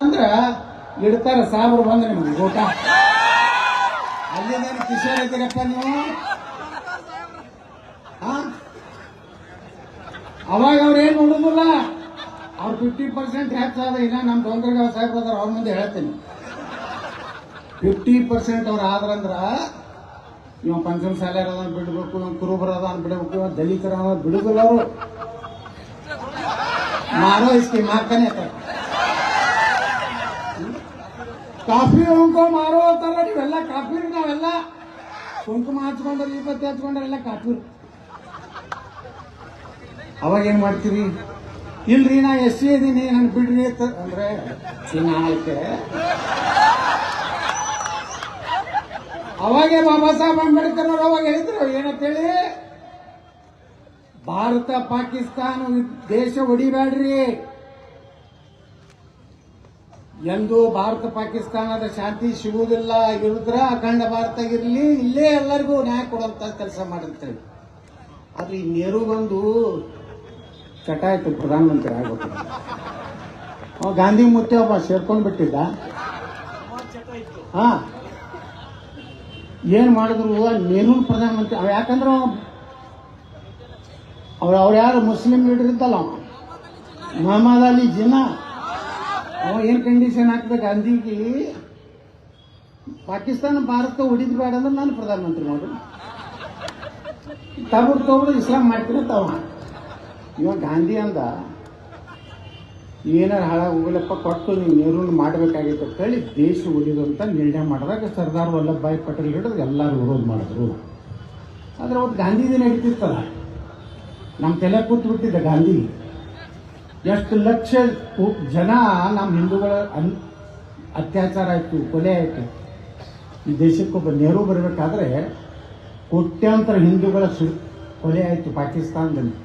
ಅಂದ್ರ ಇಡ್ತಾರ ಸಾಬ್ರು ಬಂದ್ರೆ ನಿಮ್ಗೆ ಊಟ. ಅಲ್ಲಿಂದೇನು ಕಿಶೋರ್ ಇದ್ದೀರಪ್ಪ ನೀವು? ಅವಾಗ ಅವ್ರು ಏನು ನೋಡುದಿಲ್ಲ ಅವ್ರು ಫಿಫ್ಟಿ ಪರ್ಸೆಂಟ್ ಹೆಚ್ಚಾದ ಇನ್ನ ನಮ್ಮ ತೊಂದರೆಗಾವ್ ಸಾಹೇಬ್ರ ಅದ್ರ ಅವ್ರ ಮುಂದೆ ಹೇಳ್ತೀನಿ. ಫಿಫ್ಟಿ ಪರ್ಸೆಂಟ್ ಅವ್ರು ಆದ್ರಂದ್ರ ನೀವು ಪಂಚಮ ಶಾಲೆ ಅದ ಬಿಡ್ಬೇಕು ಇವ ಕುರುಬರ ಅದನ್ನ ಬಿಡಬೇಕು ಇವ ದಲಿತರ ಬಿಡುದಿಲ್ಲ ಅವರು. ಮಾರೋ ಸ್ಕೀಮ್ ಹಾಕನೆ ಕಾಫಿ ಕುಂಕುಮ ಮಾರೋ ಅಂತಾರಲ್ಲ, ನೀವೆಲ್ಲ ಕಾಫಿ ನಾವೆಲ್ಲ. ಕುಂಕುಮ ಹಚ್ಕೊಂಡ್ರೆ ಇಪ್ಪತ್ತು ಹಚ್ಕೊಂಡ್ರೆ ಎಲ್ಲ ಕಾಫಿ ಅವಾಗ ಏನ್ ಮಾಡ್ತೀರಿ? ಇಲ್ರಿ, ನಾ ಎಸ್ ಸಿ ಇದೀನಿ, ನನ್ ಬಿಡ್ರಿ ಅಂತ ಅಂದ್ರೆ ಚಿನ್ನಾಯ್ಕೆ ಅವಾಗೆ ಬಾಬಾ ಸಾಹೇಬ್ ಅಂಬೇಡ್ಕರ್ ಅವ್ರು ಅವಾಗ ಹೇಳಿದ್ರು ಏನಂತೇಳಿ ಭಾರತ, ಪಾಕಿಸ್ತಾನ, ದೇಶ ಹೊಡಿಬ್ಯಾಡ್ರಿ ಎಂದು ಭಾರತ ಪಾಕಿಸ್ತಾನದ ಶಾಂತಿ ಸಿಗುವುದಿಲ್ಲ ಇರುದ್ರ ಅಖಂಡ ಭಾರತ ಇರಲಿ, ಇಲ್ಲೇ ಎಲ್ಲರಿಗೂ ನ್ಯಾಯ ಕೊಡುವಂತ ಕೆಲಸ ಮಾಡಂತೇಳಿ ಆದ್ರೆ ಈ ನೆಹರು ಬಂದು ಚಟ ಆಯ್ತು ಪ್ರಧಾನಮಂತ್ರಿ ಆಗಬೇಕು ಅವ ಗಾಂಧಿ ಮುತ್ತೆ ಒಬ್ಬ ಸೇರ್ಕೊಂಡು ಬಿಟ್ಟಿದ್ದ. ಹಾ. ಏನ್ ಮಾಡಿದ್ರು? ನೆಹರು ಪ್ರಧಾನಮಂತ್ರಿ, ಅವ ಯಾಕಂದ್ರೆ ಅವ್ರು ಅವ್ರು ಯಾರು ಮುಸ್ಲಿಂ ಲೀಡರ್ ಇದ್ದಲ್ಲ ಮೊಹಮ್ಮದ್ ಅಲಿ ಜಿನ್ನಾ. ಅವ ಏನ್ ಕಂಡೀಷನ್ ಹಾಕ್ಬೇಕು ಗಾಂಧಿಗೆ ಪಾಕಿಸ್ತಾನ ಭಾರತ ಹೊಡಿದ್ ಬೇಡ ಅಂದ್ರೆ ನಾನು ಪ್ರಧಾನಮಂತ್ರಿ ಮಾಡು ತಗೊಂಡು ತಗೊಂಡು ಇಸ್ಲಾಂ ಮಾಡ್ತೀನಿ ತಾವ ಇವ ಗಾಂಧಿ ಅಂದ, ಏನಾರ ಹಾಳಾಗಿ ಹೋಗಲಪ್ಪ, ಕೊಟ್ಟು ನೀವು ನೆಹರು ಮಾಡಬೇಕಾಗಿತ್ತು ಅಂತ ಹೇಳಿ ದೇಶ ಉಳಿದು ಅಂತ ನಿರ್ಣಯ ಮಾಡಿದಾಗ ಸರ್ದಾರ್ ವಲ್ಲಭಭಾಯಿ ಪಟೇಲ್ ಹಿಡಿದು ಎಲ್ಲರೂ ವಿರೋಧ ಮಾಡಿದ್ರು. ಆದ್ರೆ ಅವತ್ತು ಗಾಂಧಿ ನಡೀತಿರ್ತಲ್ಲ ನಮ್ಮ ತಲೆ ಕೂತು ಬಿಟ್ಟಿದ್ದ ಗಾಂಧಿ ಎಷ್ಟು ಲಕ್ಷ ಜನ ನಮ್ಮ ಹಿಂದೂಗಳ ಅನ್ ಅತ್ಯಾಚಾರ ಆಯಿತು, ಕೊಲೆ ಆಯಿತು. ಈ ದೇಶಕ್ಕೊಬ್ಬ ನೆಹರು ಬರಬೇಕಾದ್ರೆ ಕೋಟ್ಯಾಂತರ ಹಿಂದೂಗಳ ಸು ಕೊಲೆ ಆಯಿತು ಪಾಕಿಸ್ತಾನದಲ್ಲಿ.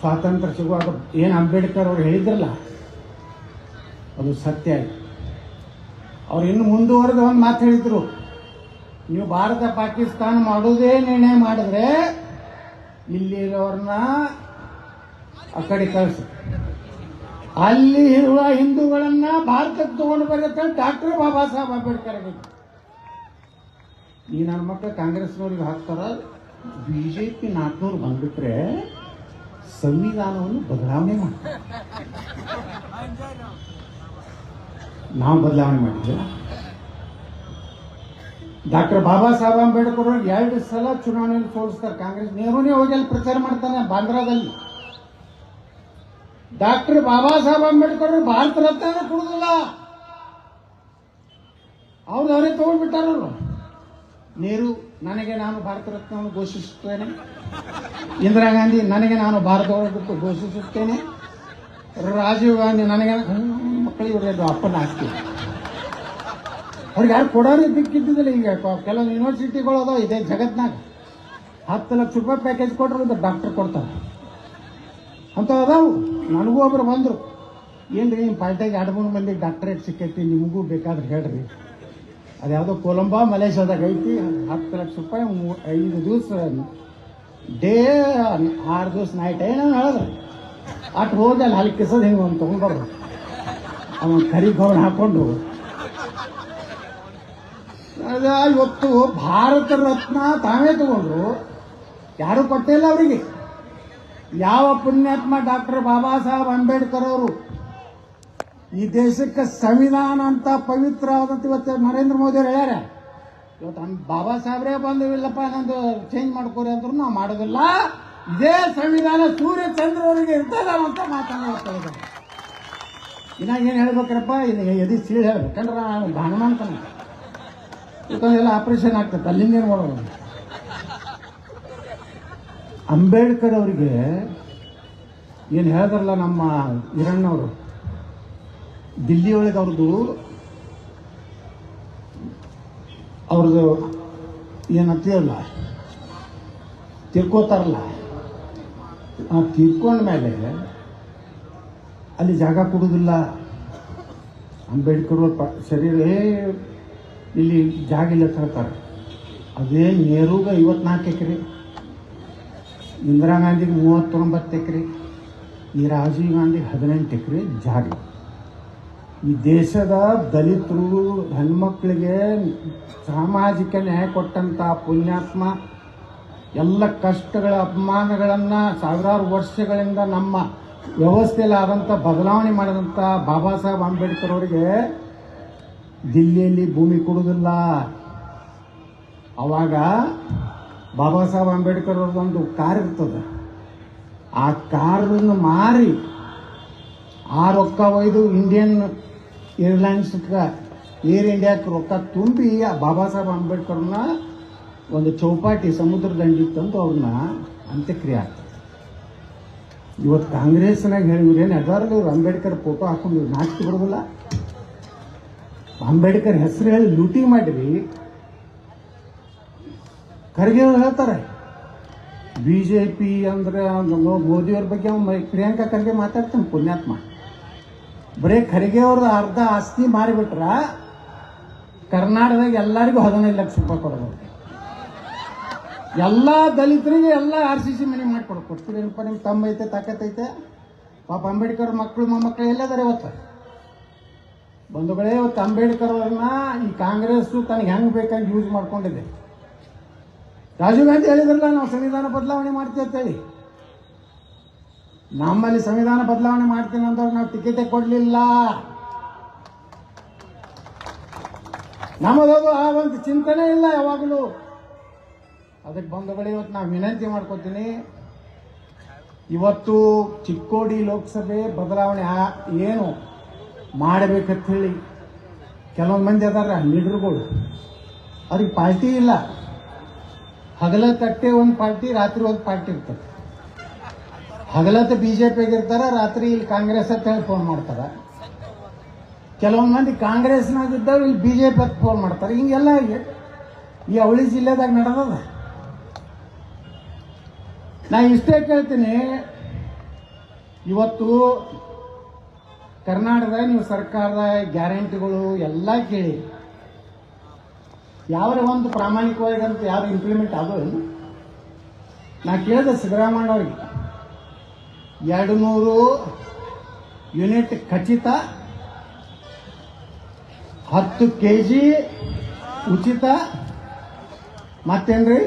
ಸ್ವಾತಂತ್ರ್ಯ ಸಿಗುವಾಗ ಏನು ಅಂಬೇಡ್ಕರ್ ಅವ್ರು ಹೇಳಿದ್ರಲ್ಲ, ಅದು ಸತ್ಯ ಆಯಿತು. ಅವ್ರು ಇನ್ನು ಮುಂದುವರೆದು ಒಂದು ಮಾತು ಹೇಳಿದ್ರು, ನೀವು ಭಾರತ ಪಾಕಿಸ್ತಾನ ಮಾಡೋದೇ ನಿರ್ಣಯ ಮಾಡಿದ್ರೆ ಇಲ್ಲಿರೋರ್ನ ಆ ಕಡೆ ಕಳಿಸಿ. ಅಲ್ಲಿ ಇರುವ ಹಿಂದೂಗಳನ್ನ ಭಾರತಕ್ಕೆ ತಗೊಂಡು ಬರುತ್ತೆ ಡಾಕ್ಟರ್ ಬಾಬಾ ಸಾಹೇಬ್ ಅಂಬೇಡ್ಕರ್ ಈ ನನ್ನ ಮಕ್ಕಳು ಕಾಂಗ್ರೆಸ್ನವ್ರಿಗೆ ಹಾಕ್ತಾರ ಬಿ ಜೆ ಪಿ ನಾಲ್ಕುನೂರು ಬಂದ್ಬಿಟ್ರೆ ಸಂವಿಧಾನವನ್ನು ಬದಲಾವಣೆ ಮಾಡ್ತಾರೆ. ನಾವು ಬದಲಾವಣೆ ಮಾಡಿದ್ವಿ. ಡಾಕ್ಟರ್ ಬಾಬಾ ಸಾಹೇಬ್ ಅಂಬೇಡ್ಕರ್ ಎರಡು ಸಲ ಚುನಾವಣೆಯಲ್ಲಿ ಸೋಲಿಸ್ತಾರೆ. ಕಾಂಗ್ರೆಸ್ ನೆಹರೂನೇ ಹೋಗಿ ಅಲ್ಲಿ ಪ್ರಚಾರ ಮಾಡ್ತಾನೆ, ಬಾಂದ್ರಾದಲ್ಲಿ. ಡಾಕ್ಟರ್ ಬಾಬಾ ಸಾಹೇಬ್ ಅಂಬೇಡ್ಕರ್ ಭಾರತ ರತ್ನ ಕೊಡುದಿಲ್ಲ ಅವ್ರು ಅವರೇ ತಗೊಂಡ್ಬಿಟ್ಟಾರ ನೀರು, ನನಗೆ ನಾನು ಭಾರತ ರತ್ನವನ್ನು ಘೋಷಿಸುತ್ತೇನೆ. ಇಂದಿರಾ ಗಾಂಧಿ, ನನಗೆ ನಾನು ಭಾರತ ರತ್ನ ಘೋಷಿಸುತ್ತೇನೆ. ರಾಜೀವ್ ಗಾಂಧಿ, ನನಗೆ ಮಕ್ಕಳಿಗೆ ಇವ್ರದ್ದು ಅಪ್ಪನ ಆಸ್ತಿ ಅವ್ರಿಗೆ ಯಾರು ಕೊಡೋರು ದಿಕ್ಕಿದ್ದಿಲ್ಲ ಈಗ. ಕೆಲವೊಂದು ಯೂನಿವರ್ಸಿಟಿಗಳು ಅದಾವ, ಇದೆ ಜಗತ್ನಾಗ. ಹತ್ತು ಲಕ್ಷ ರೂಪಾಯಿ ಪ್ಯಾಕೇಜ್ ಕೊಟ್ಟರು ಡಾಕ್ಟರ್ ಕೊಡ್ತಾರೆ. ಅಂತ ಅದಾವು ನನಗೂ ಒಬ್ರು ಬಂದರು. ಏನ್ರಿ ನಿಮ್ಮ ಪಾರ್ಟಿಯಾಗ ಎರಡು ಮೂರು ಮಂದಿ ಡಾಕ್ಟ್ರೇಟ್ ಸಿಕ್ಕೈತಿ, ನಿಮಗೂ ಬೇಕಾದ್ರೆ ಹೇಳ್ರಿ. ಅದ್ಯಾವುದೋ ಕೊಲಂಬಾ ಮಲೇಷ್ಯಾದಾಗ ಐತಿ, ಹತ್ತು ಲಕ್ಷ ರೂಪಾಯಿ ಐದು ದಿವಸ, ಡೇ, ಆರು ದಿವಸ ನೈಟ್ ಏನೋ ಹೇಳಿದ್ರು ಅಟ್ ಹೋಗಿ ಅಲ್ಲಿ ಅಲ್ಲಿ ಕಿಸದ್ ಹಿಂಗೆ ಒಂದು ತೊಗೊಂಡ್ರು ಅವನು ಕರಿ ಗೌನ್ ಹಾಕೊಂಡು. ಇವತ್ತು ಭಾರತ ರತ್ನ ತಾವೇ ತಗೊಂಡ್ರು. ಯಾರು ಕೊಟ್ಟಿಲ್ಲ ಅವರಿಗೆ. ಯಾವ ಪುಣ್ಯಾತ್ಮ ಡಾಕ್ಟರ್ ಬಾಬಾ ಸಾಹೇಬ್ ಅಂಬೇಡ್ಕರ್ ಅವರು ಈ ದೇಶಕ್ಕೆ ಸಂವಿಧಾನ ಅಂತ ಪವಿತ್ರ ಆದಂತ ಇವತ್ತು ನರೇಂದ್ರ ಮೋದಿ ಅವರು ಹೇಳ್ಯಾರ. ಇವತ್ತು ನಮ್ಮ ಬಾಬಾ ಸಾಹೇಬ್ರೇ ಬಂದು ಇಲ್ಲಪ್ಪ ನಂದು ಚೇಂಜ್ ಮಾಡ್ಕೋರಿ ಅಂದ್ರು ನಾವು ಮಾಡೋದಿಲ್ಲ. ಇದೇ ಸಂವಿಧಾನ ಸೂರ್ಯ ಚಂದ್ರ ಅವರಿಗೆ ಇರ್ತದ ಅಂತ ಮಾತನಾಡ್ತಾ ಇನ್ನ ಏನು ಹೇಳ್ಬೇಕ್ರಪ್ಪ? ಇನ್ನು ಎದಿ ಸೀಳು ಹೇಳ್ಬೇಕಂದ್ರೆ ನಾನು ಭಾನುಮಾನ್ಕನ ಇವತ್ತೊಂದೆಲ್ಲ ಆಪರೇಷನ್ ಆಗ್ತದೆ ಅಲ್ಲಿಂದೇನು ಮಾಡೋದು? ಅಂಬೇಡ್ಕರ್ ಅವರಿಗೆ ಏನು ಹೇಳಿದ್ರಲ್ಲ ನಮ್ಮ ಹಿರಣ್ಣವರು? ದಿಲ್ಲಿ ಒಳಗೆ ಅವ್ರದ್ದು ಅವ್ರದ್ದು ಏನಂತೀವಲ್ಲ ತಿರ್ಕೋತಾರಲ್ಲ. ಆ ಮೇಲೆ ಅಲ್ಲಿ ಜಾಗ ಕೊಡುವುದಿಲ್ಲ ಅಂಬೇಡ್ಕರ್ ಪ ಶರೀರ ಇಲ್ಲಿ ಜಾಗ ಇಲ್ಲ ತರ್ತಾರೆ ಅದೇ ನೇರುಗ ಐವತ್ನಾಲ್ಕು ಎಕರೆ. ಇಂದಿರಾ ಗಾಂಧಿಗೆ ಮೂವತ್ತೊಂಬತ್ತು ಎಕರೆ, ಈ ರಾಜೀವ್ ಗಾಂಧಿಗೆ ಹದಿನೆಂಟು ಎಕರೆ ಜಾಗ. ಈ ದೇಶದ ದಲಿತರು, ಹೆಣ್ಮಕ್ಳಿಗೆ ಸಾಮಾಜಿಕ ನ್ಯಾಯ ಕೊಟ್ಟಂಥ ಪುಣ್ಯಾತ್ಮ, ಎಲ್ಲ ಕಷ್ಟಗಳ, ಅಪಮಾನಗಳನ್ನು ಸಾವಿರಾರು ವರ್ಷಗಳಿಂದ ನಮ್ಮ ವ್ಯವಸ್ಥೆಯಲ್ಲಿ ಆದಂಥ ಬದಲಾವಣೆ ಮಾಡಿದಂಥ ಬಾಬಾ ಸಾಹೇಬ್ ಅಂಬೇಡ್ಕರ್ ಅವರಿಗೆ ದಿಲ್ಲಿಯಲ್ಲಿ ಭೂಮಿ ಕೊಡುವುದಿಲ್ಲ. ಅವಾಗ ಬಾಬಾ ಸಾಹೇಬ್ ಅಂಬೇಡ್ಕರ್ ಅವ್ರದ್ದೊಂದು ಕಾರ್ ಇರ್ತದೆ. ಆ ಕಾರನ್ನು ಮಾರಿ ಆ ರೊಕ್ಕ ಒಯ್ದು ಇಂಡಿಯನ್ ಏರ್ಲೈನ್ಸ್ ಏರ್ ಇಂಡಿಯಾಕ್ಕೆ ರೊಕ್ಕ ತುಂಬಿ ಬಾಬಾ ಸಾಹೇಬ್ ಅಂಬೇಡ್ಕರ್ನ ಒಂದು ಚೌಪಾಟಿ ಸಮುದ್ರ ದಂಡಿ ತಂದು ಅವ್ರನ್ನ ಅಂತ್ಯಕ್ರಿಯೆ ಆಗ್ತದೆ. ಇವತ್ತು ಕಾಂಗ್ರೆಸ್ನಾಗ ಹೇಳಿವ್ರು ಏನು ಅದಾರಲ್ಲ ಇವ್ರು ಅಂಬೇಡ್ಕರ್ ಫೋಟೋ ಹಾಕೊಂಡು ನಾಚಿಕೆ ಬರೋದಿಲ್ಲ? ಅಂಬೇಡ್ಕರ್ ಹೆಸರು ಹೇಳಿ ಲೂಟಿ ಮಾಡಿರಿ. ಖರ್ಗೆ ಅವ್ರು ಹೇಳ್ತಾರೆ. ಬಿ ಜೆ ಪಿ ಅಂದ್ರೆ ಮೋದಿಯವ್ರ ಬಗ್ಗೆ ಅವ್ನು ಪ್ರಿಯಾಂಕಾ ಖರ್ಗೆ ಮಾತಾಡ್ತಾನೆ ಪುಣ್ಯಾತ್ಮ. ಬರೀ ಖರ್ಗೆ ಅವ್ರದ್ದು ಅರ್ಧ ಆಸ್ತಿ ಮಾರಿಬಿಟ್ರ ಕರ್ನಾಟಕದಾಗ ಎಲ್ಲರಿಗೂ ಹದಿನೈದು ಲಕ್ಷ ರೂಪಾಯಿ ಕೊಡಬೇಕು ಎಲ್ಲ ದಲಿತರಿಗೆ ಎಲ್ಲ ಆರ್ ಸಿ ಸಿ ಮನೆ ಮಾಡಿಕೊಡು. ಕೊಡ್ತೀರೇನಪ್ಪ ನಿಮ್ಮ ತಮ್ಮ ಐತೆ ತಾಕತ್ತೈತೆ ಪಾಪ ಅಂಬೇಡ್ಕರ್ ಮಕ್ಕಳು ಮೊಮ್ಮಕ್ಕಳು ಎಲ್ಲದಾರೆ ಇವತ್ತು? ಬಂಧುಗಳೇ, ಇವತ್ತು ಅಂಬೇಡ್ಕರ್ ಅವ್ರನ್ನ ಈ ಕಾಂಗ್ರೆಸ್ಸು ತನಗೆ ಹೆಂಗೆ ಬೇಕಂಗೆ ಯೂಸ್ ಮಾಡ್ಕೊಂಡಿದೆ. ರಾಜೀವ್ ಗಾಂಧಿ ಹೇಳಿದ್ರಲ್ಲ, ನಾವು ಸಂವಿಧಾನ ಬದಲಾವಣೆ ಮಾಡ್ತೀವಿ ಅಂತೇಳಿ ನಮ್ಮಲ್ಲಿ ಸಂವಿಧಾನ ಬದಲಾವಣೆ ಮಾಡ್ತೀನಿ ಅಂತ ನಾವು ಟಿಕೆಟೇ ಕೊಡ್ಲಿಲ್ಲ. ನಮ್ಮದದು ಆ ಒಂದು ಚಿಂತನೆ ಇಲ್ಲ ಯಾವಾಗಲೂ. ಅದಕ್ಕೆ ಬಂಧುಗಳು, ಇವತ್ತು ನಾವು ವಿನಂತಿ ಮಾಡ್ಕೊತೀನಿ. ಇವತ್ತು ಚಿಕ್ಕೋಡಿ ಲೋಕಸಭೆ ಬದಲಾವಣೆ ಏನು ಮಾಡಬೇಕಂತ ಹೇಳಿ ಕೆಲವೊಂದು ಮಂದಿ ಅದಾರ, ಲೀಡರ್ಗಳು. ಅವ್ರಿಗೆ ಪಾರ್ಟಿ ಇಲ್ಲ. ಹಗಲ ತಟ್ಟೆ ಒಂದು ಪಾರ್ಟಿ, ರಾತ್ರಿ ಒಂದು ಪಾರ್ಟಿ ಇರ್ತದೆ. ಹಗಲತ್ತ ಬಿ ಜೆ ಪಿಗೆ ಇರ್ತಾರ ರಾತ್ರಿ ಇಲ್ಲಿ ಕಾಂಗ್ರೆಸ್ ಅಂತ ಹೇಳಿ ಫೋನ್ ಮಾಡ್ತಾರ. ಕೆಲವೊಂದು ಮಂದಿ ಕಾಂಗ್ರೆಸ್ನಾಗ ಇದ್ದವ್ರು ಇಲ್ಲಿ ಬಿ ಜೆ ಪಿ ಅಂತ ಫೋನ್ ಮಾಡ್ತಾರೆ. ಹಿಂಗೆಲ್ಲ ಈ ಅವಳಿ ಜಿಲ್ಲೆದಾಗ ನಡೆದದ? ನಾ ಇಷ್ಟೇ ಕೇಳ್ತೀನಿ, ಇವತ್ತು ಕರ್ನಾಟಕದ ನೀವು ಸರ್ಕಾರದ ಗ್ಯಾರಂಟಿಗಳು ಎಲ್ಲ ಕೇಳಿ. ಯಾವ ಒಂದು ಪ್ರಾಮಾಣಿಕವಾಗಿ ಅಂತ ಯಾರು ಇಂಪ್ಲಿಮೆಂಟ್ ಆಗೋದು ನಾ ಕೇಳಿದೆ ಸಿದ್ದರಾಮಯ್ಯ ಅವ್ರಿಗೆ ಎರಡು ಯೂನಿಟ್ ಖಚಿತ, ಹತ್ತು ಕೆ ಜಿ ಉಚಿತ, ಮತ್ತೇನ್ರಿ?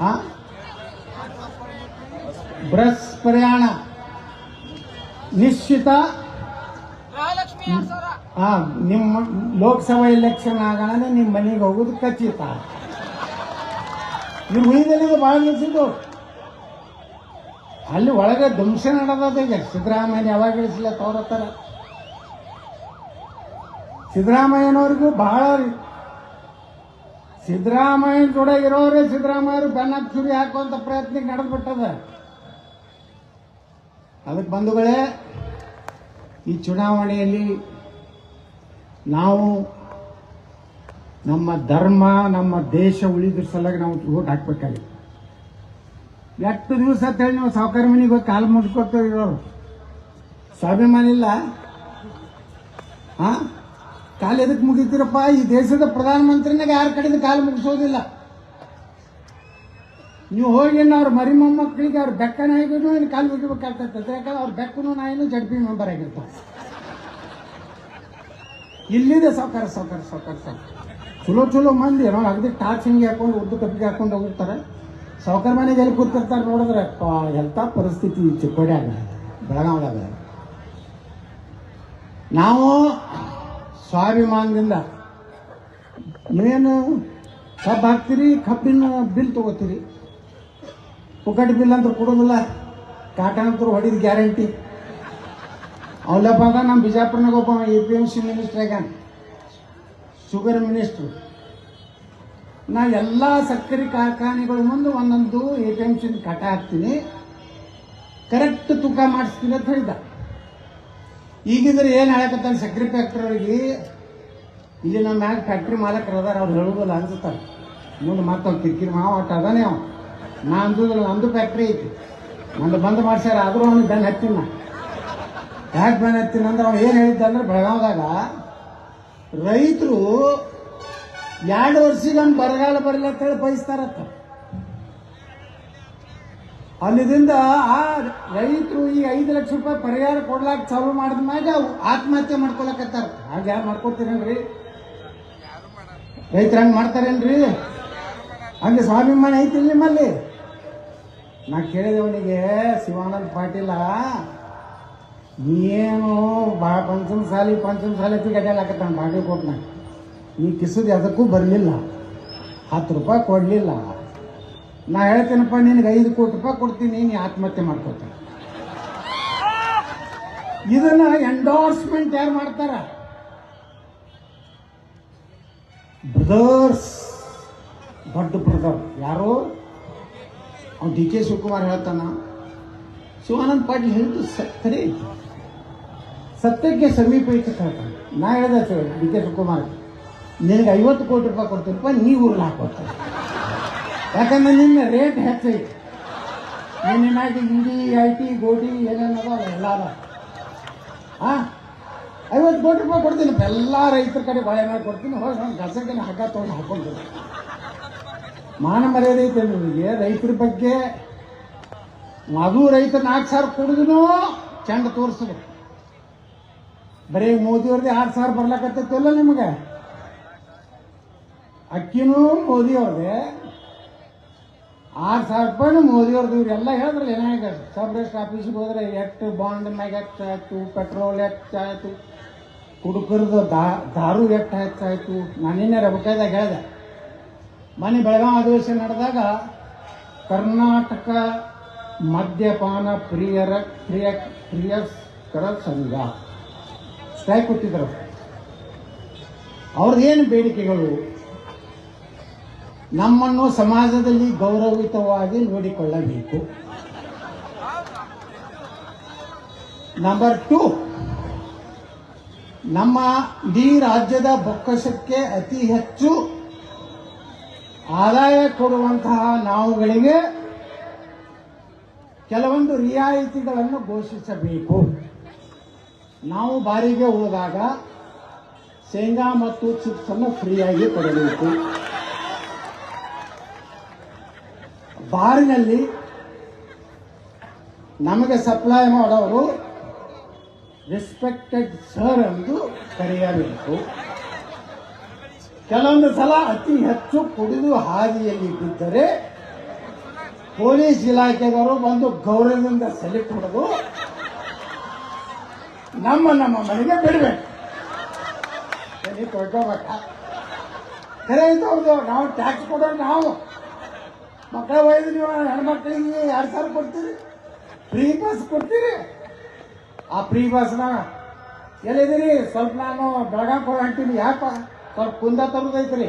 ಹಾ ಬ್ರಸ್ ಪ್ರಯಾಣ ನಿಶ್ಚಿತ ಹಾ ನಿಮ್ಮ ಲೋಕಸಭಾ ಎಲೆಕ್ಷನ್ ಆಗೋಣ ನಿಮ್ಮ ಮನೆಗೆ ಹೋಗೋದು ಖಚಿತ. ನಿಮ್ಮ ಉಳಿದಲ್ಲಿ ಭಾಳ ನಿಲ್ಸಿದ್ದು? ಅಲ್ಲಿ ಒಳಗೆ ಧ್ವಂಸ ನಡೆದದ ಸಿದ್ದರಾಮಯ್ಯ ಯಾವಾಗ ಇಳಿಸಿಲ್ಲ ತೋರತ್ತಾರ ಸಿದ್ದರಾಮಯ್ಯನವ್ರಿಗೂ ಬಹಳ ಸಿದ್ದರಾಮಯ್ಯನ ಕೂಡ ಇರೋರೇ ಸಿದ್ದರಾಮಯ್ಯರು ಬೆನ್ನಕ್ಕೆ ಚುರಿ ಹಾಕುವಂತ ಪ್ರಯತ್ನ ನಡೆದ್ಬಿಟ್ಟದ. ಅದಕ್ಕೆ ಬಂಧುಗಳೇ, ಈ ಚುನಾವಣೆಯಲ್ಲಿ ನಾವು ನಮ್ಮ ಧರ್ಮ, ನಮ್ಮ ದೇಶ ಉಳಿದ್ರ ಸಲುವಾಗಿ ನಾವು ಓಟ್ ಹಾಕ್ಬೇಕಾಗಿತ್ತು ಎಷ್ಟು ದಿವಸ ಅಂತ ಹೇಳಿ ನಾವು ಸಾವುಕಾರ ಮನೆಗೆ ಹೋಗಿ ಕಾಲು ಮುಡ್ಕೊತ ಇರೋರು. ಸ್ವಾಭಿಮಾನ ಇಲ್ಲ? ಹಾ ಕಾಲು ಎದಕ್ಕೆ ಮುಗಿತೀರಪ್ಪ? ಈ ದೇಶದ ಪ್ರಧಾನಮಂತ್ರಿನಾಗ ಯಾರ ಕಡೆಯಿಂದ ಕಾಲು ಮುಗಿಸೋದಿಲ್ಲ? ನೀವು ಹೋಗಿ ಅವ್ರ ಮರಿ ಮೊಮ್ಮಕ್ಕಳಿಗೆ ಅವ್ರ ಬೆಕ್ಕನ ಇನ್ನು ಕಾಲು ಮುಗಿಬೇಕಾಗ್ತದೆ. ಯಾಕಂದ್ರೆ ಅವ್ರ ಬೆಕ್ಕನು ನಾಯಿನೂ ಜಡ್ಪಿ ಮೆಂಬರ್ ಆಗಿರ್ತಾರೆ ಇಲ್ಲಿದೆ ಸಾವುಕಾರ ಸಾವುಕಾರ ಸಾವುಕಾರ ಸಾವುಕಾರ. ಚಲೋ ಚಲೋ ಮಂದಿ. ಏನೋ ಅಗದಿ ಟಾರ್ಚ್ ಹಿಂಗೆ ಹಾಕೊಂಡು ಉದ್ದು ಕಪ್ಪಿಗೆ ಹಾಕೊಂಡು ಹೋಗಿರ್ತಾರೆ ಸಾವುಕಾರ ಮನೆಗೆ ಎಲ್ಲಿ ಕೂತಿರ್ತಾರೆ ನೋಡಿದ್ರೆ ಎಂಥ ಪರಿಸ್ಥಿತಿ ಚಿಕ್ಕೋಡ್ಯಾಗ, ಬೆಳಗಾವಿದಾಗ. ನಾವು ಸ್ವಾಭಿಮಾನದಿಂದ ನೀವೇನು ಕಬ್ಬು ಹಾಕ್ತೀರಿ, ಕಬ್ಬಿನ ಬಿಲ್ ತಗೋತೀರಿ. ಪುಕಟ್ ಬಿಲ್ ಅಂತ ಕೊಡೋದಿಲ್ಲ. ಅಂತೂ ಹೊಡಿದ ಗ್ಯಾರಂಟಿ. ಅವಲಪ್ಪ ಅದ ನಮ್ಮ ಬಿಜಾಪುರನಾಗ ಒಬ್ಬ A P M C minister ಆಗ್ಯಾನ. Sugar minister. ನಾ ಎಲ್ಲ ಸಕ್ಕರೆ ಕಾರ್ಖಾನೆಗಳ ಮುಂದೆ ಒಂದೊಂದು ಎ ಪಿ ಎಂ ಸಿ ಕಟ ಹಾಕ್ತೀನಿ. ಕರೆಕ್ಟ್ ತೂಕ ಮಾಡಿಸ್ತೀನಿ ಅಂತ ಹೇಳಿದ. ಈಗಿದ್ರೆ ಏನು ಹೇಳಕತ್ತಾರೆ ಸಕ್ಕರೆ ಫ್ಯಾಕ್ಟ್ರಿಯವ್ರಿಗೆ ಇಲ್ಲಿ ನಮ್ಮ ಮ್ಯಾಗ ಫ್ಯಾಕ್ಟ್ರಿ ಮಾಲಕರು ಅದಾರ, ಅವ್ರು ಹೇಳೋದಿಲ್ಲ ಅನ್ಸುತ್ತಾರೆ ಮುಂದೆ ಮತ್ತೆ ಕಿರಿಕಿರಿ ಮಾವ ಒಟ್ಟು ಅದಾನೆ ಅವ ನಾ ಅಂದುದಿಲ್ಲ, ನಂದು ಫ್ಯಾಕ್ಟ್ರಿ ಐತಿ. ನಂದು ಬಂದ್ ಮಾಡ್ಸ್ಯಾರ, ಆದರೂ ಅವ್ನಿಗೆ ಬೆನ್ನ ನಾ. ಯಾಕೆ ಬೇನೆ ಹತ್ತಿನ ಅಂದ್ರೆ ಅವ್ನು ಏನು ಹೇಳಿದ್ದ ಅಂದ್ರೆ ಬೆಳಗಾವಿದಾಗ ರೈತರು ಎರಡು ವರ್ಷಿಗೆ ಬರಗಾಲ ಬರಲ್ಲ ಅಂತೇಳಿ ಬಯಸ್ತಾರತ್ತ. ಅಲ್ಲಿದಿಂದ ಆ ರೈತರು ಈ ಐದು ಲಕ್ಷ ರೂಪಾಯಿ ಪರಿಹಾರ ಕೊಡ್ಲಾಕ ಚಾಲು ಮಾಡಿದ ಮ್ಯಾಗ ಆತ್ಮಹತ್ಯೆ ಮಾಡ್ಕೊಳಕತ್ತಾರ. ಹಾಗೆ ಯಾರು ಮಾಡ್ಕೊತೀರೇನ್ರಿ? ರೈತರು ಹಂಗೆ ಮಾಡ್ತಾರೇನ್ರಿ? ಹಂಗೆ ಸ್ವಾಭಿಮಾನ ಐತಿ ನಿಮ್ಮಲ್ಲಿ? ನಾ ಕೇಳಿದೆ ಅವನಿಗೆ, ಶಿವಾನಂದ್ ಪಾಟೀಲ. ನೀನು ಬಾ ಪಂಚಮ ಸಾಲಿ ಪಂಚಮ ಸಾಲಿ ಗಡ್ಡಾಕತ್ತಾನ ಬಾಗಲಕೋಟ್ನ ನೀ ಕಿಸದ ಅದಕ್ಕೂ ಬರಲಿಲ್ಲ. ಹತ್ತು ರೂಪಾಯಿ ಕೊಡಲಿಲ್ಲ. ನಾ ಹೇಳ್ತೇನಪ್ಪ, ನಿನಗೆ ಐದು ಕೋಟಿ ರೂಪಾಯಿ ಕೊಡ್ತೀನಿ ನೀ ಆತ್ಮಹತ್ಯೆ ಮಾಡ್ಕೋತ. ಇದನ್ನ ಎಂಡೋರ್ಸ್ಮೆಂಟ್ ಯಾರು ಮಾಡ್ತಾರ? ಬ್ರದರ್ಸ್ ದೊಡ್ಡ ಬ್ರದರ್ ಯಾರು? ಅವ್ನು ಡಿ ಕೆ ಶಿವಕುಮಾರ್ ಹೇಳ್ತಾನ. ಶಿವಾನಂದ್ ಪಾಟೀಲ್ ಹೇಳಿದ್ದು ಸರಿ ಐತಿ ಸತ್ಯಕ್ಕೆ ಸಮೀಪ ಇಟ್ಟಿರ್ತಾರೆ ನಾ ಹೇಳ್ದೆ ಡಿ ಕೆ ಶಿವಕುಮಾರ್, ನಿನಗೆ ಐವತ್ತು ಕೋಟಿ ರೂಪಾಯಿ ಕೊಡ್ತೀರಪ್ಪ ನೀ ಊರಲ್ಲಿ ಹಾಕೋತ ಯಾಕಂದ್ರೆ ನಿನ್ನ ರೇಟ್ ಹೆಚ್ಚೈತಿ ನಿನ್ನ ಹಿಂದಿ ಐ ಟಿ ಗೋಟಿ ಏನೇನದ ಎಲ್ಲ ಅದ ಐವತ್ತು ಕೋಟಿ ರೂಪಾಯಿ ಕೊಡ್ತೀನಿ ಎಲ್ಲ ರೈತರ ಕಡೆ ಬಾಳೆ ಮಾಡಿ ಕೊಡ್ತೀನಿ, ಹೋಗಿ ನಾನು ಗಸಕ್ಕೆ ಹಾಕ ತೊಗೊಂಡು ಹಾಕೊಂಡು ಮಾನ ಮರ್ಯಾದೆ ಐತೆ ನಿಮಗೆ ರೈತರ ಬಗ್ಗೆ, ಮಗು ರೈತ ನಾಲ್ಕು ಸಾವಿರ ಕುಡಿದ್ರು ಚೆಂದ ತೋರಿಸ್ಬೇಕು. ಬರೀ ಮೋದಿಯವ್ರದ್ದು ಆರು ಸಾವಿರ ಬರ್ಲಾಕತ್ತಲ್ಲ ನಿಮಗೆ? ಅಕ್ಕಿನೂ ಮೋದಿಯವ್ರದೇ ಆರು ಸಾವಿರ ರೂಪಾಯಿನೂ ಮೋದಿಯವ್ರದ್ದು, ಇವರೆಲ್ಲ ಹೇಳಿದ್ರಲ್ಲ ಏನಾಗ ಸಬ್ ರಿಜಿಸ್ಟ್ರ್ ಆಫೀಸಿಗೆ ಹೋದ್ರೆ ಎಷ್ಟು ಬಾಂಡ್ ಮ್ಯಾಗ ಹೆಚ್ಚಾಯ್ತು ಪೆಟ್ರೋಲ್ ಹೆಚ್ಚಾಯ್ತು ಕುಡುಕರದು ದಾರು ಎಷ್ಟು ಹೆಚ್ಚಾಯ್ತು ನಾನು ನಿನ್ನೆ ರಬಕಾಯ್ದಾಗ ಹೇಳಿದೆ. ಮನೆ ಬೆಳಗಾವಿ ಅಧಿವೇಶನ ನಡೆದಾಗ ಕರ್ನಾಟಕ ಮದ್ಯಪಾನ ಪ್ರಿಯರ, ಪ್ರಿಯ, ಪ್ರಿಯಸ್ಕರ ಸಂಘ. ಸ್ಟ್ರೈಕ್ ಕೊಟ್ಟಿದ್ರು ಅವ್ರದ್ದೇನು ಬೇಡಿಕೆಗಳು? ನಮ್ಮನ್ನು ಸಮಾಜದಲ್ಲಿ ಗೌರವಿತವಾಗಿ ನೋಡಿಕೊಳ್ಳಬೇಕು. ನಂಬರ್ ಟು ನಮ್ಮ ಇಡೀ ರಾಜ್ಯದ ಬೊಕ್ಕಸಕ್ಕೆ ಅತಿ ಹೆಚ್ಚು ಆದಾಯ ಕೊಡುವಂತಹ ನಾವುಗಳಿಗೆ ಕೆಲವೊಂದು ರಿಯಾಯಿತಿಗಳನ್ನು ಘೋಷಿಸಬೇಕು. ನಾವು ಬಾರಿಗೆ ಹೋದಾಗ ಶೇಂಗಾ ಮತ್ತು ಚಿಪ್ಸ್ ಅನ್ನು ಫ್ರೀಯಾಗಿ ಕೊಡಬೇಕು. ಬಾರಿನಲ್ಲಿ ನಮಗೆ ಸಪ್ಲೈ ಮಾಡೋರು ರೆಸ್ಪೆಕ್ಟೆಡ್ ಸರ್ ಎಂದು ಕರೆಯಬೇಕು. ಕೆಲವೊಂದು ಸಲ ಅತಿ ಹೆಚ್ಚು ಕುಡಿದು ಹಾದಿಯಲ್ಲಿ ಬಿದ್ದರೆ ಪೊಲೀಸ್ ಇಲಾಖೆದವರು ಬಂದು ಗೌರವದಿಂದ ಸೆಲೆಕ್ಟ್ ಹೊಡೆದು ನಮ್ಮ ನಮ್ಮ ಮನೆಗೆ ಬಿಡಬೇಕು ನಾವು ಟ್ಯಾಕ್ಸ್ ಕೊಡೋರು ನಾವು. ಮಕ್ಕಳ ಒಯ್ದು ನೀವು ಹೆಣ್ಮಕ್ಳಿಗೆ ಎರಡು ಸಾವಿರ ಕೊಡ್ತೀರಿ. ಫ್ರೀ ಬಸ್ ಕೊಡ್ತೀರಿ. ಆ ಫ್ರೀ ಬಸ್ನ ಎಲ್ಲಿದ್ದೀರಿ? ಸ್ವಲ್ಪ ನಾನು ಬೆಳಗಾವಿ ಹೋಗಿ ಅಂತೀನಿ. ಯಾಕ ಸ್ವಲ್ಪ ಕುಂದ ತರೋದೈತ್ರಿ.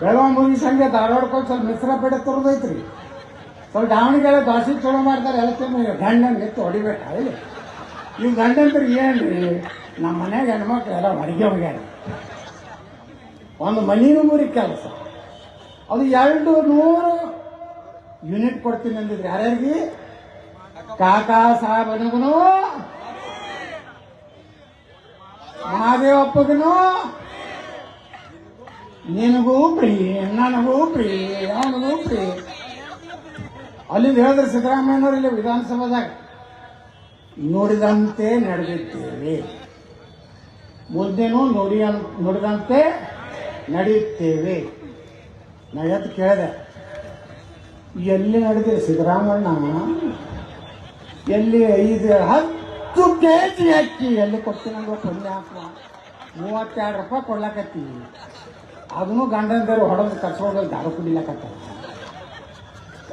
ಬೆಳಗಾಂ ಮುಗಿಸಂಗೆ ಧಾರವಾಡಕ್ಕೆ ಸ್ವಲ್ಪ ಮಿಶ್ರ ಪೇಟೆ ತರೋದೈತ್ರಿ. ಸ್ವಲ್ಪ ದಾವಣಗೆರೆ ದಾಸಿ ಚಲೋ ಮಾಡ್ತಾರೆ. ಎಲ್ಲ ತಿಂದು ಗಂಡನ ಎತ್ತು ಹೊಡಿಬೇಕು ಇವ್ ಗಂಡಂದ್ರೆ ಏನ್ರಿ? ನಮ್ಮ ಮನ್ಯಾಗ ಹೆಣ್ಮಕ್ಳು ಎಲ್ಲ ಹೊರಗೆ ಹೋಗ್ಯಾರ. ಒಂದು ಮನೀನು ಮುರಿ ಕೆಲಸ. ಅದು ಎರಡು ನೂರು ಯೂನಿಟ್ ಕೊಡ್ತೀನಿ ಅಂದಿದ್ರು. ಯಾರ್ಯಾರಿಗೆ? ಕಾಕಾ ಸಾಹೇಬನಿಗೂ ಮಹಾದೇವಪ್ಪಗನು. ನಿನಗೂ ಪ್ರೀ ನನಗೂ ಪ್ರೀ, ಅವನಿಗೂ ಪ್ರೀ. ಅಲ್ಲಿಂದ ಹೇಳಿದ್ರೆ ಸಿದ್ದರಾಮಯ್ಯನವರು ಇಲ್ಲಿ ವಿಧಾನಸಭಾದಾಗ. ನೋಡಿದಂತೆ ನಡೆದಿದ್ದೇವೆ. ಮುದ್ದೆನೂ ನೋಡಿ ನುಡಿದಂತೆ ನಡೆಯುತ್ತೇವೆ. ನಾ ಕೇಳಿದೆ? ಎಲ್ಲಿ ನಡೆದಿದೆ ಸಿದ್ದರಾಮಣ್ಣ ಎಲ್ಲಿ ಐದು, ಹತ್ತು ಕೆ ಜಿ ಅಕ್ಕಿ ಎಲ್ಲಿ ಕೊಡ್ತೀನಂಗ ಪುಣ್ಯಾತ್ಮ ಮೂವತ್ತೆರಡು ರೂಪಾಯಿ ಕೊಡ್ಲಾಕತ್ತಿ. ಅದನ್ನು ಗಂಡಂದರು ಹೊಡೆದು ಕರ್ಸ್ಕೊಂಡು ದಾರು ಕುಡಿಲಾಕತ್ತ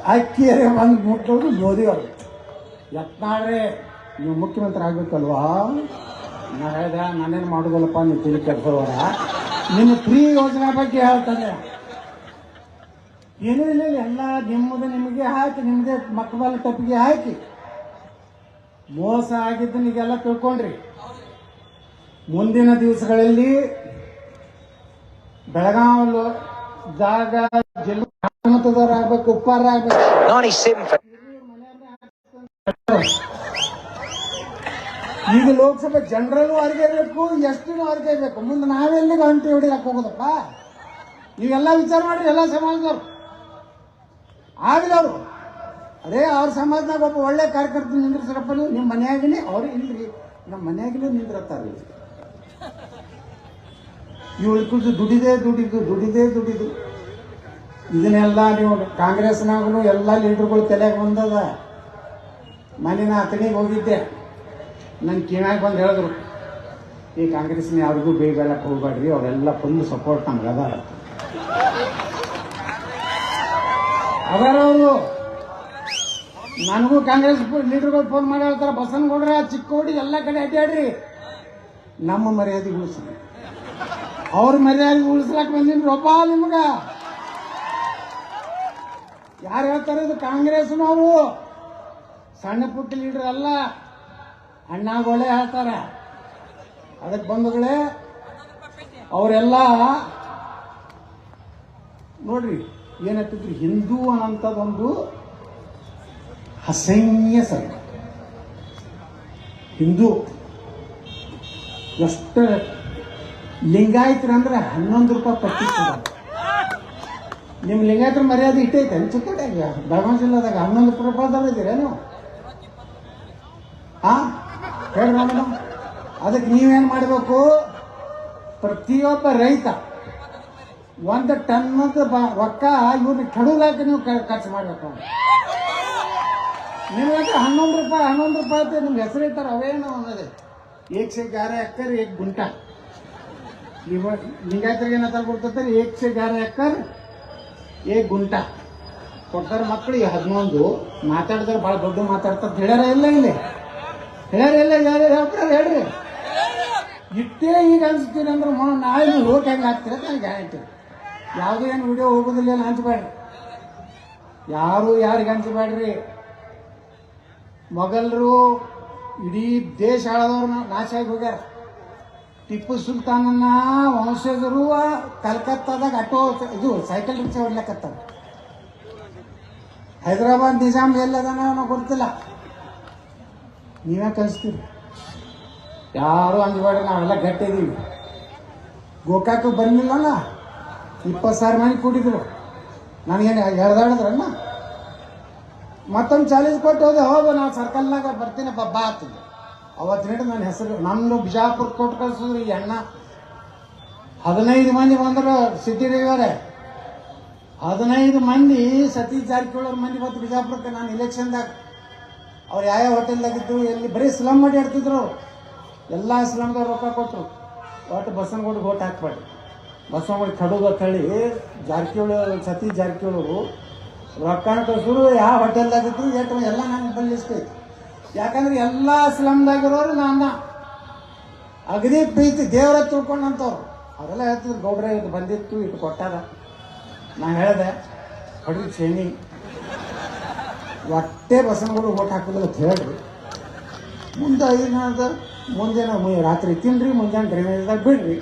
ಅಕ್ಕಿಯರೇ ಒಂದು ಮುಟ್ಟೋದು ಅವರು. ಯತ್ನಾಳ್ರೆ ನೀವು ಮುಖ್ಯಮಂತ್ರಿ ಆಗ್ಬೇಕಲ್ವಾ? ನಾ ಹೇಳ್ದೆ ನಾನೇನು ಮಾಡೋದಲ್ಲಪ್ಪ ನೀವು ತಿಳಿ ಕೆಡ್ಸೋವರ ನಿಮ್ಮ ಫ್ರೀ ಯೋಜನೆ ಬಗ್ಗೆ ಹೇಳ್ತಾರೆ. ಏನೂ ಇಲ್ಲ ಎಲ್ಲ ನಿಮ್ಮದು ನಿಮಗೆ ಹಾಕಿ ನಿಮ್ಮದೇ ಮಕ್ಕಳ ತಪ್ಪಿಗೆ ಹಾಕಿ. ಮೋಸ ಆಗಿದ್ದನಿಗೆಲ್ಲ ತಿಳ್ಕೊಂಡ್ರಿ. ಮುಂದಿನ ದಿವಸಗಳಲ್ಲಿ ಬೆಳಗಾವಿ ಜಾಗ ಜಿಲ್ಲಾ ಮತದಾರ ಆಗ್ಬೇಕು. ಉಪ್ಪಾರ ಆಗ್ಬೇಕು 97 ಈಗ ಲೋಕಸಭೆ ಜನರಲ್ ಬೇಕು ಎಷ್ಟಿನೂ ಬೇಕು ಮುಂದೆ ನಾವೆಲ್ಲಿಗೆ ಗಂಟೆ ಹೊಡಿಲಕ್ಕೆ ಹೋಗೋದಪ್ಪ? ನೀವೆಲ್ಲ ವಿಚಾರ ಮಾಡ್ರಿ ಎಲ್ಲ ಸಮಾಜದವ್ರು. ಆಗಲಿ ಅವರು ಅದೇ ಅವ್ರ ಸಮಾಜದಾಗ ಒಬ್ಬ ಒಳ್ಳೆ ಕಾರ್ಯಕರ್ತ ನಿಂದ್ರಿಸ್ರಪ್ಪ ನೀವು ನಿಮ್ಮ ಮನೆಯಾಗಿನೇ ಅವ್ರು ಇಲ್ರಿ. ನಮ್ಮ ಮನ್ಯಾಗನೇ ನಿಂದ್ರತ್ತಾರೀ ಇವಳು ಕುರಿತು ದುಡಿದೇ ದುಡಿದು ದುಡಿದೇ ದುಡಿದು. ಇದನ್ನೆಲ್ಲ ನೀವು ಕಾಂಗ್ರೆಸ್ನಾಗೂ ಎಲ್ಲ ಲೀಡರ್ಗಳು ತಲೆಗೆ ಬಂದದ. ಮನೆ ನಾ ಹೋಗಿದ್ದೆ. ನನ್ನ ಕಿವ್ಯಾಗ ಬಂದು ಹೇಳಿದ್ರು ಈ ಕಾಂಗ್ರೆಸ್ನ ಯಾರಿಗೂ ಬೇಗ ಬೇಯ್ಬೇಡಕ್ಕೆ ಹೋಗ್ಬೇಡ್ರಿ, ಅವರೆಲ್ಲ ಫುಲ್ ಸಪೋರ್ಟ್ ನಮ್ಗೆ ಅದಾರ. ಅದಾರವರು ನನಗೂ ಕಾಂಗ್ರೆಸ್ ಲೀಡರ್ಗಳು ಫೋನ್ ಮಾಡಿ ಹೇಳ್ತಾರೆ ಬಸನಗೌಡ್ರ ಚಿಕ್ಕೋಡಿ, ಎಲ್ಲ ಕಡೆ ಅಡ್ಡಾಡ್ರಿ ನಮ್ಮ ಮರ್ಯಾದೆ ಉಳಿಸ್ರಿ. ಅವ್ರ ಮರ್ಯಾದೆ ಉಳಿಸ್ಲಾಕ್ ಬಂದಿನ ರೊಬ್ಬ ನಿಮ್ಗ. ಯಾರು ಹೇಳ್ತಾರೆ ಇದು ಕಾಂಗ್ರೆಸ್ನವರು ಸಣ್ಣ ಪುಟ್ಟ ಲೀಡರ್ ಅಲ್ಲ. ಅಣ್ಣಾಗೊಳೆ ಹೇಳ್ತಾರ. ಅದಕ್ಕೆ ಬಂಧುಗಳೇ, ಅವರೆಲ್ಲ ನೋಡ್ರಿ ಏನಂತಿದ್ರು ಹಿಂದೂ ಅನ್ನೋಂಥದ್ದೊಂದು ಅಸಹ್ಯ ಸರ್. ಹಿಂದೂ ಎಷ್ಟು ಲಿಂಗಾಯತರ ಅಂದ್ರೆ ಹನ್ನೊಂದು ರೂಪಾಯಿ ಪಟ್ಟಿ ಕೊಡೋದು. ನಿಮ್ಮ ಲಿಂಗಾಯತರ ಮರ್ಯಾದೆ ಇಟ್ಟೈತೆ ಚಿಕ್ಕೋಟ್ಯಾಗ ಬೆಳಗಾವಿ ಜಿಲ್ಲಾದಾಗ ಹನ್ನೊಂದು ರೂಪಾಯಿ ಇದ್ದೀರಾ ನೀವು ಹಾ ಹೇಳ್ರಿ ಅದಕ್ಕೆ ನೀವೇನ್ ಮಾಡಬೇಕು? ಪ್ರತಿಯೊಬ್ಬ ರೈತ ಒಂದು ಬ- ರೊಕ್ಕ ಇವ್ರನ್ನ ಕೆಡುದಾಕ ನೀವು ಖರ್ಚು ಮಾಡ್ಬೇಕು. ನಿಮ್ಗೆ ಹನ್ನೊಂದು ರೂಪಾಯಿ ಹನ್ನೊಂದು ರೂಪಾಯಿ ಅಂತ ನಿಮ್ಗೆ ಹೆಸರು ಇರ್ತಾರೆ ಅವೇನು ಅನ್ನೋದು ಏಕ್ ಸೆ ಗಾರೆ ಎಕ್ಕರ್, ಏಕ್ ಗುಂಟ. ಇವ ಲಿಂಗಾಯತರಿಗೆ ಕೊಡ್ತಾರೆ ಏಕ್ ಸೆ ಗಾರೆ ಎಕ್ಕರ್, ಏಕ್ ಗುಂಟ. ಕೊಡ್ತಾರೆ ಮಕ್ಕಳಿಗೆ ಹದಿನೊಂದು. ಮಾತಾಡಿದ್ರೆ ಭಾಳ ದೊಡ್ಡ ಮಾತಾಡ್ತಾರೆ. ಹೇಳ್ಯಾರ ಇಲ್ಲ ಇಲ್ಲಿ. ಇಲ್ಲ ಯಾರು ಹೇಳ್ರಿ. ಇಟ್ಟೇ ಈಗ ಅನ್ಸ್ತೀನಿ ಅಂದ್ರೆ ಮೊ ನಾಳೆ ನೀವು ಹೆಂಗೆ ಹಾಕ್ತೀರ ಗ್ಯಾರಂಟಿ. ಯಾವುದೂ ಏನು ವಿಡಿಯೋ ಹೋಗೋದಿಲ್ಲ ಏನು ಹಂಚಬೇಡ್ರಿ ಯಾರು ಯಾರಿಗೆ ಹಂಚಬೇಡ್ರಿ ಮೊಘಲರು ಇಡೀ ದೇಶ ಆಳದವ್ರನ್ನ ನಾಶ ಆಗಿ ಹೋಗ್ಯಾರ. ಟಿಪ್ಪು ಸುಲ್ತಾನನ್ನ ವಂಶಜರು ಕಲ್ಕತ್ತಾದಾಗ ಆಟೋ ಇದು ಸೈಕಲ್ ರಿಕ್ಷಾ ಹೊಡ್ಲಕತ್ತಾರ ಹೈದರಾಬಾದ್ ನಿಜಾಮ್ ಎಲ್ಲದಾನ ಗೊತ್ತಿಲ್ಲ. ನೀವೇ ಕಲಿಸ್ತೀರಿ ಯಾರು ಅಂದ್ಬೇಡ್ರಿ ನಾವೆಲ್ಲ ಗಟ್ಟಿ ಇದೀವಿ ಗೋಕಾಕ ಬರಲಿಲ್ಲಲ್ಲ ಇಪ್ಪತ್ತು ಸಾವಿರ ಮನೆ ಕೂಡಿದ್ರು. ನನಗೇನು ಎಳ್ದಾಡಿದ್ರನ್ನ ಮತ್ತೊಂದು ಚಾಲೆಂಜ್ ಕೊಟ್ಟು ಹೋದೆ, ಹೋಗು, ನಾನು ಸರ್ಕಲ್ನಾಗ ಬರ್ತೀನಿ, ಬಾ ಬಾ ಅವತ್ತು ಅವತ್ತಿನ ನನ್ನ ಹೆಸರು ನನ್ನ ಬಿಜಾಪುರ ಕೊಟ್ಟು ಕಳ್ಸಿದ್ರು, ಈ ಅಣ್ಣ. ಹದಿನೈದು ಮಂದಿ ಬಂದರು ಸಿಟಿ ಡ್ರೈವರೇ ಹದಿನೈದು ಮಂದಿ, ಸತೀಶ್ ಜಾರಕಿಹೊಳಿ ಮಂದಿ ಬಂತು ಬಿಜಾಪುರಕ್ಕೆ, ನಾನು ಇಲೆಕ್ಷನ್ದಾಗ ಅವ್ರು ಯಾವ ಹೋಟೆಲ್ದಾಗಿದ್ದು ಎಲ್ಲಿ ಬರೀ ಸ್ಲಮ್ ಮಾಡಿ ಆಡ್ತಿದ್ರು ಅವ್ರು. ಎಲ್ಲ ಸ್ಲಮ್ದವ್ರು ರೊಕ್ಕ ಕೊಟ್ಟರು ಒಟ್ಟು ಬಸವನಗೌಡ ಓಟ್ ಹಾಕ್ಬೇಡಿ ಬಸವನಗೌಡ ಕಡುಗು ಅಂತ ಹೇಳಿ, ಜಾರಕಿಹೊಳಿ, ಸತೀಶ್ ಜಾರಕಿಹೊಳಿ ಅವರು ರೊಕ್ಕ ಶುರು ಯಾವ ಹೋಟೆಲ್ದಾಗಿದ್ರು ಎಷ್ಟು ಎಲ್ಲ ನಾನು ಬಲ್ಲಿಸ್ತೈತಿ ಯಾಕಂದ್ರೆ ಎಲ್ಲ ಸ್ಲಮ್ದಾಗಿರೋರು ನಾನು. ಅಗದಿ ಪ್ರೀತಿ, ದೇವರ ತಿಳ್ಕೊಂಡಂಥವ್ರು ಅವರೆಲ್ಲ ಹೇಳ್ತಿದ್ರು, ಗೌಡ್ರ, ಇದು ಬಂದಿತ್ತು ಇಟ್ಟು ಕೊಟ್ಟಾರ. ನಾನು ಹೇಳಿದೆ ಹೊಡ್ರಿ ಶೇಣಿ ಒಟ್ಟೆ ಬಸವನಗೌಡ ಓಟ್ ಹಾಕೋದಿಲ್ಲ ಹೇಳ್ರಿ ಮುಂದೆ ಏನಾದ ಮುಂಜಾನೆ ರಾತ್ರಿ ತಿನ್ರಿ, ಮುಂಜಾನೆ ಡ್ರೈನೇಜ್ದಾಗ ಬಿಡ್ರಿ.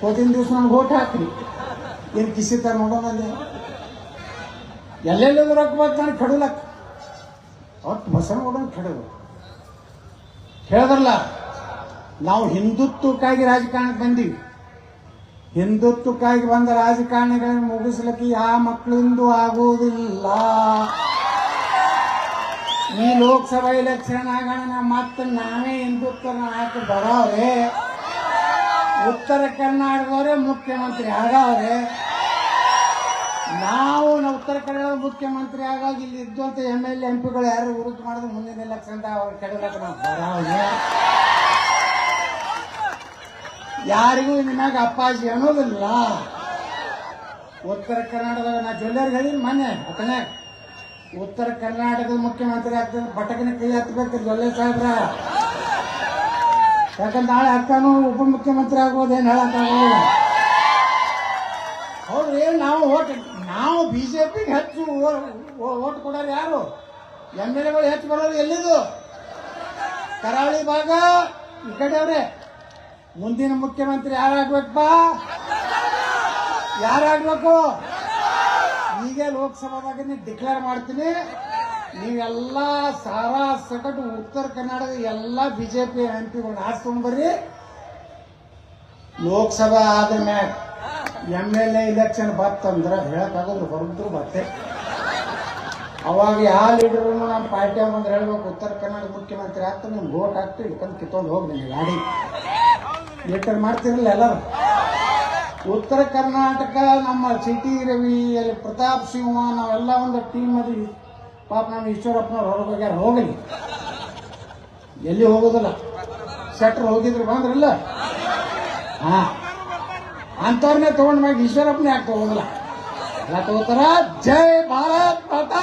ಹೋದಿನ ದಿವಸ ನಮ್ಗೆ ಓಟ್ ಹಾಕ್ರಿ. ಏನು ಕಿಸಿತ ನೋಡೋಣ ಅಲ್ಲಿ. ಎಲ್ಲೆಲ್ಲೂ ರೊಕ್ಕ ಬರ್ತಾನೆ ಕಡಲಕ್ಕ ಒಟ್ಟು ಬಸವನಗೌಡನ ಕಡಲು ಹೇಳಿದ್ರಲ್ಲ, ನಾವು ಹಿಂದುತ್ವಕ್ಕಾಗಿ ರಾಜಕಾರಣಕ್ಕೆ ಬಂದೀವಿ. ಹಿಂದುತ್ವಕ್ಕಾಗಿ ಬಂದ ರಾಜಕಾರಣಿಗಳನ್ನು ಮುಗಿಸ್ಲಿಕ್ಕೆ ಯಾವ ಮಕ್ಕಳಿಂದ ಆಗುವುದಿಲ್ಲ. ಈ ಲೋಕಸಭಾ ಎಲೆಕ್ಷನ್ ಆಗೋಣ ಮತ್ತೆ ನಾವೇ ಹಿಂದುತ್ವ ಹಾಕಿ ಬರೋರೆ ಉತ್ತರ ಕರ್ನಾಟಕದವರೇ ಮುಖ್ಯಮಂತ್ರಿ ಆಗವ್ರೆ. ನಾವು ಉತ್ತರ ಕನ್ನಡ ಮುಖ್ಯಮಂತ್ರಿ ಆಗಾಗ ಇಲ್ಲಿ ಇದ್ದಂತ ಎಂ ಎಲ್ ಎಂ ಪಿಗಳು ಯಾರು ವಿರುದ್ಧ ಮಾಡಿದ್ರು ಮುಂದಿನ ಎಲೆಕ್ಷನ್ ಅವ್ರ ಕಡೆ ನಾವು ಯಾರಿಗೂ ನಿನ್ನಾಗ ಅಪ್ಪಾಜಿ ಅನ್ನೋದಿಲ್ಲ. ಉತ್ತರ ಕರ್ನಾಟಕದಾಗ ನಾ ಜ್ಯುವೆಲ್ಲರ್ಗೆ ಹೇಳಿನಿ ಮೊನ್ನೆ ಅತನೇ ಉತ್ತರ ಕರ್ನಾಟಕದ ಮುಖ್ಯಮಂತ್ರಿ ಆಗ್ತದೆ ಬಟಕನ ಕೈ ಹತ್ಬೇಕು ಜ್ಯುವೆಲ್ಲರ್ ಸಾಹೇಬ್ರ. ಯಾಕಂದ್ರೆ ನಾಳೆ ಅಕ್ಕನು ಉಪಮುಖ್ಯಮಂತ್ರಿ ಆಗೋದೇನು ಹೇಳಕ್ಕಾಗೋಲ್ಲ ಹೌದ್ರಿ, ನಾವು ಓಟ್, ನಾವು ಬಿಜೆಪಿಗೆ ಹೆಚ್ಚು ಓಟ್ ಕೊಡೋರು ಯಾರು? ಎಂ ಎಲ್ ಎಗಳು ಹೆಚ್ಚು ಬರೋರು ಎಲ್ಲಿದು? ಕರಾವಳಿ ಭಾಗ, ಈ ಕಡೆ ಅವ್ರೆ. ಮುಂದಿನ ಮುಖ್ಯಮಂತ್ರಿ ಯಾರಾಗ್ಬೇಕಪ್ಪ ಯಾರಾಗ್ಬೇಕು? ಈಗ ಲೋಕಸಭಾದಾಗ ಡಿಕ್ಲೇರ್ ಮಾಡ್ತೀನಿ. ನೀವೆಲ್ಲ ಸಾರಾ ಸಗಟು ಉತ್ತರ ಕರ್ನಾಟಕದ ಎಲ್ಲ ಬಿಜೆಪಿ ಎಂ ಪಿಗಳನ್ನ ಬರ್ರಿ ಲೋಕಸಭಾ ಆದ ಮ್ಯಾಗ ಎಂ ಎಲ್ ಎ ಇಲೆಕ್ಷನ್ ಬತ್ತಂದ್ರೆ ಹೇಳಕ್ಕಾಗೋದ್ರು ಹೊರಗಿದ್ರು ಬತ್ತೆ. ಅವಾಗ ಯಾವ ಲೀಡರ್ ನಮ್ಮ ಪಾರ್ಟಿ ಬಂದ್ರೆ ಹೇಳ್ಬೇಕು, ಉತ್ತರ ಕರ್ನಾಟಕ ಮುಖ್ಯಮಂತ್ರಿ ಆಗ್ತಾರೆ ನಿಮ್ಗೆ ಓಟ್ ಹಾಕ್ತೀವಿ ಇಟ್ಕೊಂಡು ಕಿತ್ತೊಂದು ಹೋಗಿ ನಿಮಗೆ ಗಾಡಿ ಲೀಟರ್ ಮಾಡ್ತಿರಲಿಲ್ಲ ಎಲ್ಲರೂ? ಉತ್ತರ ಕರ್ನಾಟಕ, ನಮ್ಮ ಸಿಟಿ ರವಿ, ಅಲ್ಲಿ ಪ್ರತಾಪ್ ಸಿಂಹ, ನಾವೆಲ್ಲ ಒಂದು ಟೀಮ್ ಅದು ಪಾಪ ನಮ್ಮ ಈಶ್ವರಪ್ಪನವ್ರು ಹೊರಗೆ ಹೋಗ್ಯಾರ, ಹೋಗಲಿ. ಎಲ್ಲಿ ಹೋಗೋದಿಲ್ಲ. ಸೆಟ್ರ್ ಹೋಗಿದ್ರು, ಬಂದ್ರಲ್ಲ? ಹಾ. ಅಂಥವ್ರನ್ನೇ ತಗೊಂಡ್ ಮ್ಯಾಗ ಈಶ್ವರಪ್ಪನೇ ಯಾಕೆ ತಗೋದಿಲ್ಲ ಎಲ್ಲ ತಗೋತಾರ? ಜೈ ಭಾರತ್ ಮಾತಾ